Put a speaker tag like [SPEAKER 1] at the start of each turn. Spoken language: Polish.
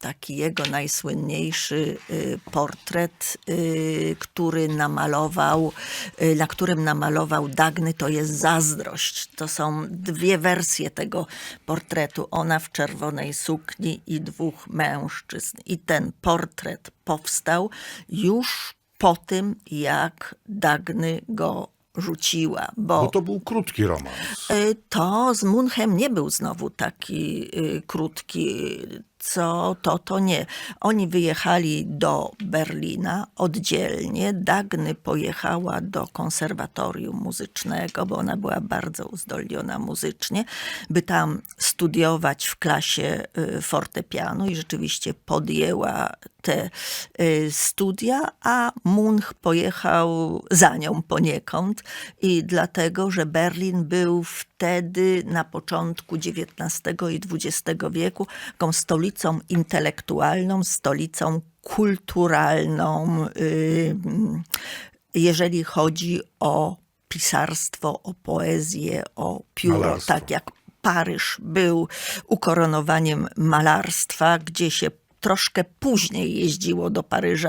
[SPEAKER 1] taki jego najsłynniejszy y, portret, y, który namalował, y, na którym namalował Dagny, to jest zazdrość. To są dwie wersje tego portretu. Ona w czerwonej sukni i dwóch mężczyzn. I ten portret powstał już po tym, jak Dagny go rzuciła,
[SPEAKER 2] Bo to był krótki romans.
[SPEAKER 1] To z Munchem nie był znowu taki krótki, co to, to nie. Oni wyjechali do Berlina oddzielnie. Dagny pojechała do konserwatorium muzycznego, bo ona była bardzo uzdolniona muzycznie, by tam studiować w klasie y, fortepianu i rzeczywiście podjęła te y, studia, a Munch pojechał za nią poniekąd i dlatego, że Berlin był wtedy na początku XIX i XX wieku taką stolicą intelektualną, stolicą kulturalną, y, jeżeli chodzi o pisarstwo, o poezję, o pióro,
[SPEAKER 2] Malarstwo.
[SPEAKER 1] tak jak Paryż był ukoronowaniem malarstwa, gdzie się troszkę później jeździło do Paryża